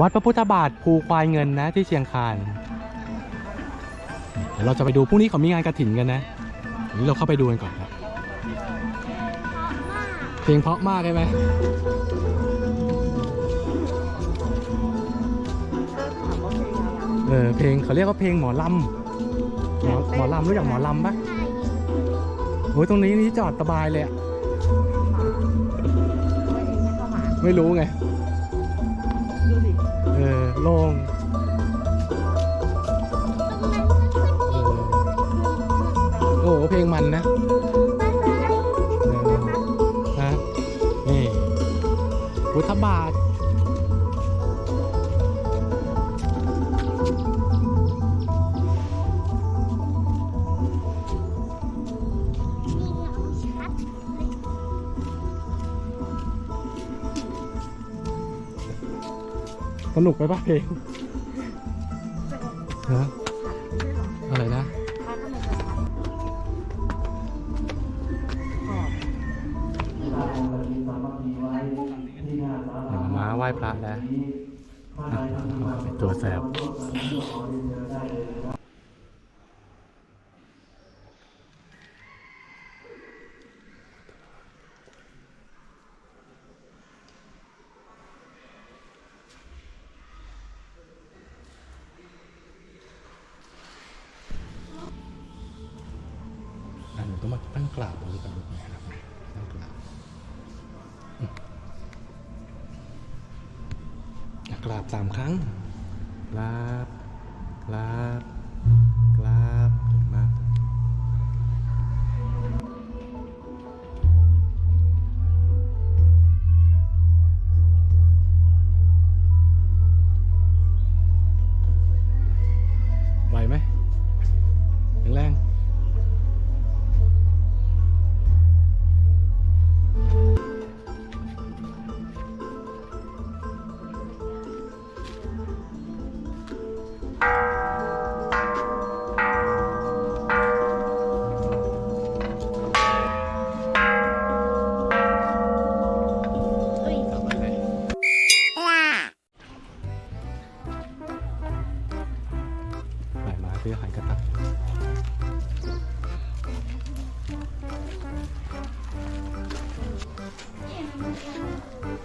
วัดพระพุทธบาทภูควายเงินนะที่เชียงคานเดี๋ยวเราจะไปดูพรุ่งนี้เขามีงานกระถินกันนะวันนี้เราเข้าไปดูกันก่อนครับเพลงเพราะมากใช่ไหมเออเพลงเขาเรียกว่าเพลงหมอลำหมอหมอลำรู้จักหมอลำปะโอ้ยตรงนี้นี่จอดสบายเลยอะไม่รู้ไง เออโล่งโอ้โหเพลงมันนะฮะนี่พุทธบาท สนุกไปปะเพลงฮะอะไรนะเดี๋ยวมาไหว้พระแล้วตัวแสบ มาตั้งกราบตรงนี้กันลูกนะครับตั้งกราบกราบสามครั้งกราบกราบ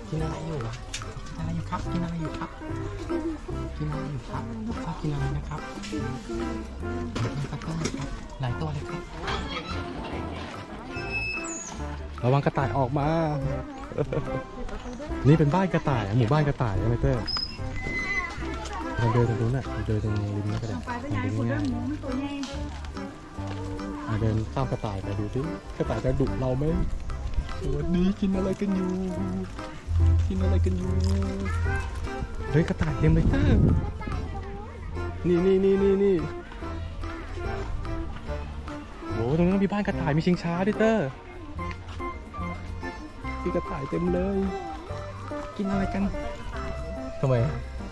กินอะไรอยู่วะกินอะไรอยู่ครับ กินอะไรอยู่ครับ กินอะไรอยู่ครับชอบกินอะไรนะครับกินตะกร้าครับ หลายตัวเลยครับ ระวังกระต่ายออกมา นี่เป็นบ้านกระต่ายอะหมู่บ้านกระต่ายใช่ไหมเต้ยเราเดินตรงนู้นน่ะเราเดินตรงริมนี่ก็ได้ไปเป็นทางไงเดินคนเรื่ง่าองยหมูมันตัวใหญ่ๆอะเดินตามกระต่ายไปดูสิกระต่ายจะดุเราไหมสวัสดีกินอะไรกันอยู่ กินอะไรกันอยู่เฮ้ยกระต่ายเต็มเลยเต้ยนี่นี่นี่นี่นี่โอ้ตรงนั้นมีบ้านกระต่ายมีชิงช้าด้วยเต้ยมีกระต่ายเต็มเลย กินอะไรกันทำไม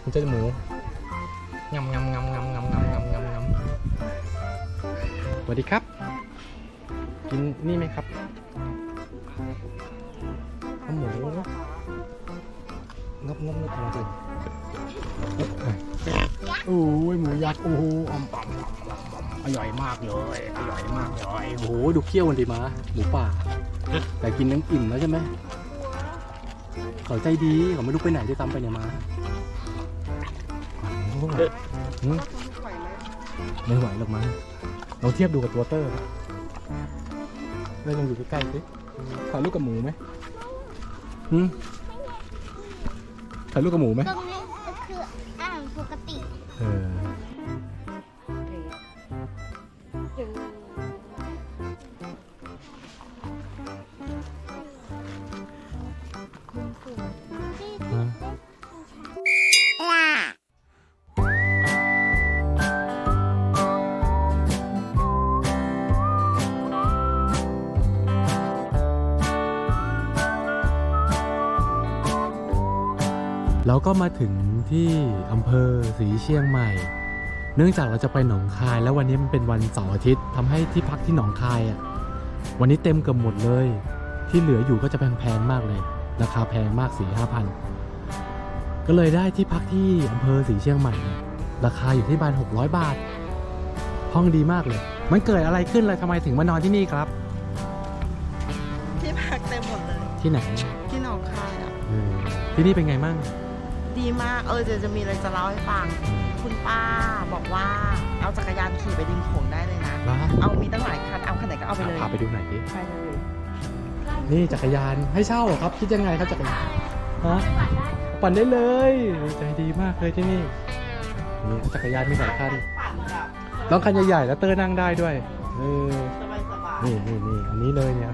มันจะหมูงำงำงำงำงำงำงำงำงำสวัสดีครับ กินนี่ไหมครับ งบงบงบจริงโอ้ยหมูยักษ์โอ้โหอมปัมอร่อยมากเลยอร่อยมากเลยโอ้โหดูเคี้ยวมันดีมาหมูป่า แต่กินน้ำอิ่มแล้วใช่ไหมเขาใจดีเขาไม่รู้ไปไหนด้วยซ้ำไปเนี่ยมาโอ้โหหืมไม่ไหวหรอกมั้งเราเทียบดูกับตัวเตอร์เลยลองอยู่ใกล้ๆสิถ่ายรูปกับหมูไหมหืม ถ่ายรูปกับหมูไหม ตรงนี้ก็คืออ่างปกติ เออ แล้วก็มาถึงที่อำเภอศรีเชียงใหม่ เนื่องจากเราจะไปหนองคาย แล้ววันนี้มันเป็นวันเสาร์อาทิตย์ทำให้ที่พักที่หนองคายอะวันนี้เต็มเกือบหมดเลย ที่เหลืออยู่ก็จะแพงๆมากเลย ราคาแพงมากสี่ห้าพันก็เลยได้ที่พักที่อำเภอสีเชียงใหม่เนี่ยราคาอยู่ที่บาน600 บาท ห้องดีมากเลย มันเกิดอะไรขึ้นเลยทำไมถึงมานอนที่นี่ครับ ที่พักเต็มหมดเลย ที่ไหนที่หนองคายอะเออที่นี่เป็นไงมั่ง ดีมากเออเดี๋ยวจะมีอะไรจะเล่าให้ฟัง คุณป้าบอกว่าเอาจักรยานขี่ไปริมโขงได้เลยนะ ว้าเอามีตั้งหลายคันเอาคันไหนก็เอาไปเลยพาไปดูหน่อยดิไปเลยนี่จักรยานให้เช่าเหรอครับ คิดยังไงครับจักรยานฮะปั่นได้เลยใจดีมากเลยที่นี่นี่จักรยานมีหลายคันปั่นแบบต้องคันใหญ่ๆแล้วเตอร์นั่งได้ด้วยเออสบายสบายนี่นี่นี่อันนี้เลยเนี่ย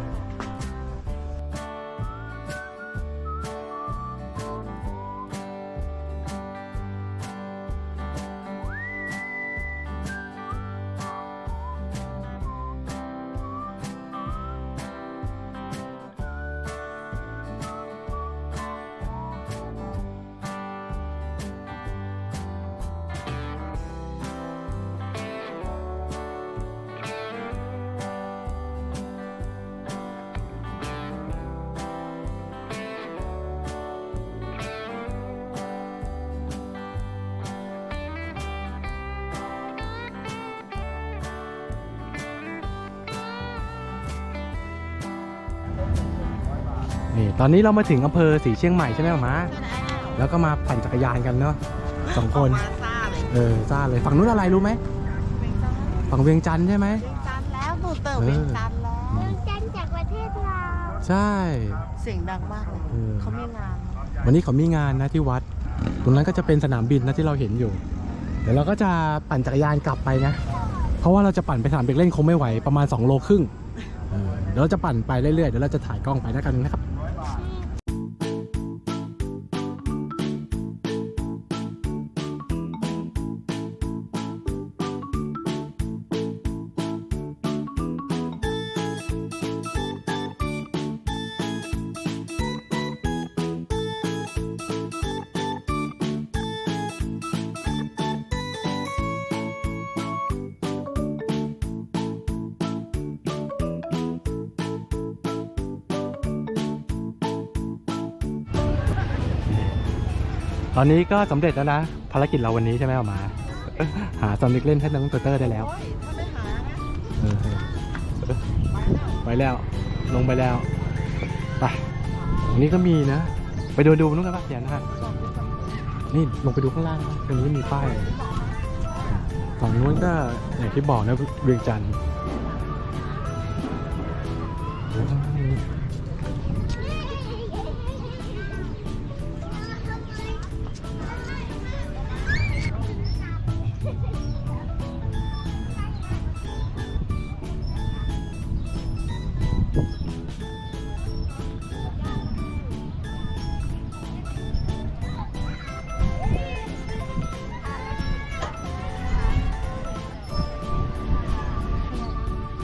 ตอนนี้เรามาถึงอำเภอสีเชียงใหม่ใช่ไหมหมอมาแล้วก็มาปั่นจักรยานกันเนาะสองคนมาซ่าเลยเออซ่าเลยฝั่งนู้นอะไรรู้ไหมเวียงจันทร์ฝั่งเวียงจันทร์ใช่ไหมเวียงจันทร์แล้วหนูเติมเออเวียงจันทร์แล้วเมืองจันทร์จากประเทศลาวใช่เสียงดังมากเลยเออเขามีงานวันนี้เขามีงานนะที่วัด ตรงนั้นก็จะเป็นสนามบินนะที่เราเห็นอยู่ เดี๋ยวเราก็จะปั่นจักรยานกลับไปนะ เพราะว่าเราจะปั่นไปสนามเด็กเล่นคงไม่ไหวประมาณ2โลครึ่งเออเดี๋ยวเราจะปั่นไปเรื่อยๆเดี๋ยวเราจะถ่ายกล้องไปแล้วกันนะครับ ตอนนี้ก็สำเร็จแล้วนะ ภารกิจเราวันนี้ใช่ไหมออกมา หาสำเด็กเล่นให้น้องเตอร์เตอร์ได้แล้วโอ้ยถ้าไม่หานะเออไปแล้วลงไปแล้วไปตรงนี้ก็มีนะ ไปดูดูนู้นกันปะเดี๋ยวนะฮะนี่ลงไปดูข้างล่างนะตรงนี้มีป้ายฝั่งนู้นก็อย่างที่บอกนะเวียงจันทร์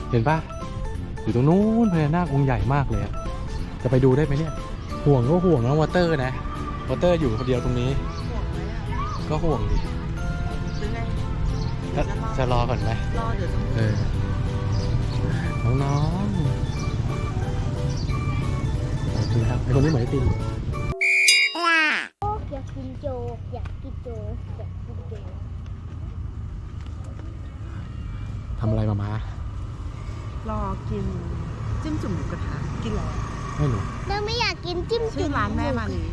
เห็นปะอยู่ตรงนู้นพญานาคองค์ใหญ่มากเลยอะจะไปดูได้ไหมเนี่ย ห่วงก็ห่วงน้องวอเตอร์นะวอเตอร์อยู่คนเดียวตรงนี้ห่วงไหมอะก็ห่วงดิซื้อไงจะจะรอก่อนไหมรอเดี๋ยวต้องเออน้องๆโอเคครับไอคนนี้เหมือนไอติมอยากกินโจ๊กอยากกินโจ๊กอยากกินโจ๊กทำอะไรมามา รอกินจิ้มจุ่มหมูกระทะกินอะไรไม่รู้เราไม่อยากกินจิ้มชื่จุ่อมร้านแม่มาลี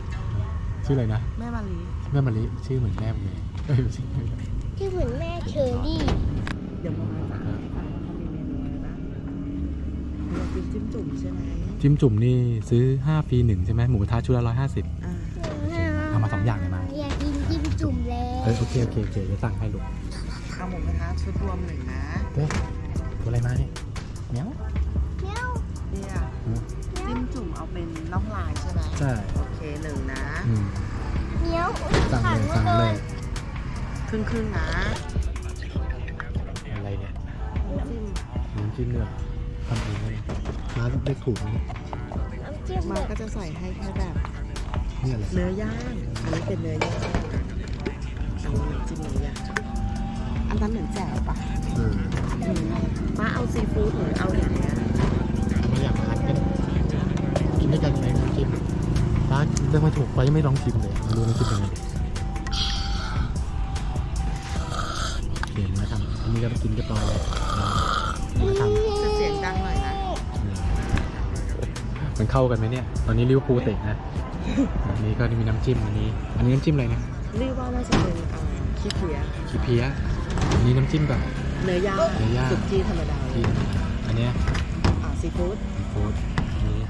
ชื่ออะไรนะแม่มาลีแม่มะลิชื่อเหมือนแม่เลยเอ้ยไม่ใช่ที่เหมือนแม่เชอรี่เดี๋ยวมามาจะอ่านให้ฟังว่าเขามีเมนูอะไรบ้างอยากกินจิ้มจุ่มใช่ไหมจิ้มจุ่มนี่ซื้อ5ฟรีหนึ่งใช่ไหมหมูกระทะชุดละร้อยห้าสิบ อ่าเอามาสองอย่างเลยมา อยากกินจิ้มจุ่มแล้วเออโอเคโอเคโอเคเดี๋ยวสั่งให้ลูกเอาหมูกระทะชุดรวมหนึ่งนะ เฮ้ยตัวอะไรมาเนี่ย เนี้ยเนี้ยวเนี่ยจิ้มจุ่มเอาเป็นน่องลายใช่ไหมใช่โอเคหนึ่งนะอืมเนี้ยวสั่งเลยสั่งเลย ครึ่งครึ่งๆนะอะไรเนี่ยจิ้มน้ำจิ้มเนื้อทำเองเลยร้านได้ถูกไหมน้ำจิ้มมาแบบก็จะใส่ให้แค่แบบนี่อะไรเนื้อย่างอันนี้เป็นเนื้อย่างอันนี้จิ้มเนื้อย่าง อันนั้นเหมือนแจ่วปะมาเอาซีฟู้ดหรือเอาอย่างเงี้ยม่อยากทานกันกินด้วยกันไงน้ำจิ้มร้าเรื่องไม่ถูกไปไม่ลองชิมเลยไม่รู้น้ำจิ้มยังไงโอคมาทำอันนี้ก็กินเรียบอยล้วมาทจะเสียงดังหน่อยนะมันเข้ากันไหมเนี่ย ตอนนี้ลิเวอร์พูลเตะนะอันนี้ก็มีน้ำจิ้มอันนี้ อันนี้น้ำจิ้มอะไรนะ รีบว่าน่าจะเป็นขี้เพียขี้เพี้ย นนี้น้ำจิ้มแบบเนื้อย่างเนื้อย่างสุกี้ธรรมดาที่อันเนี้ยอ่าซีฟู้ดซีฟู้ดอันนี้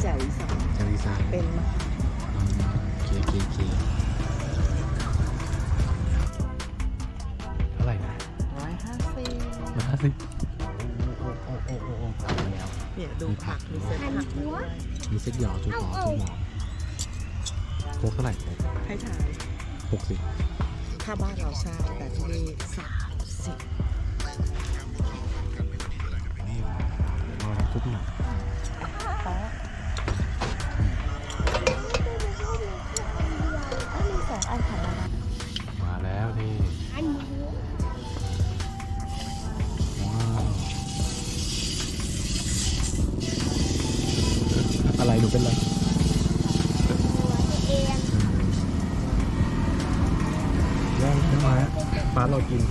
แจ่วอีสานจารีซานเป็นมะขามอืมโอเคโอเคโอเคเท่าไหร่นะร้อยห้าสิบมาสิโอ้โอ้โอ้โอ้โอ้ตายแล้ว เนี่ยดูผักมีเส้นผักด้วยมีเซ็ตหยอจุดหอจุดหมอโคกเท่าไหร่โคกให้ทายหกสิบถ้าบ้านเราใช่แต่ที่นี่สาม สิบนี่รอน้ำซุปหน่อยมีสองอันของเรามาแล้วนี่อันนี้ว้าวอะไรหนูเป็นไรตัวเองย่างขึ้นมาป้าเรากิน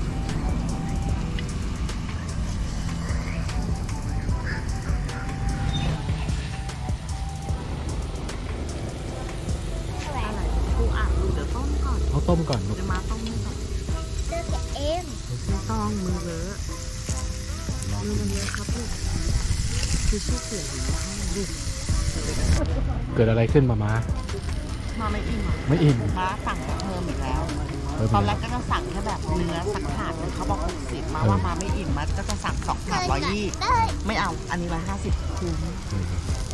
องมือมันเลอะครับลูกคือชื่อเสียงอยู่ในห้องลูกเกิดอะไรขึ้นมามามาไม่อิ่มอะไม่อิ่มมาสั่งเพิ่มอีกแล้วเพิ่มอีกแล้ว ตอนแรกก็จะสั่งแค่แบบเนื้อสักถาดนึงเขาบอกหกสิบมาว่ามาไม่อิ่มมาก็จะสั่งสองถาดร้อยยี่เต้ยไม่เอาอันนี้ร้อยห้าสิบคุ้มอืม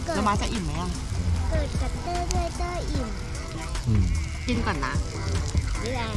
เกิดแล้วมาจะอิ่มไหมอะเกิดกับเต้ยด้วยเต้ยอิ่มอืมกินก่อนนะแรง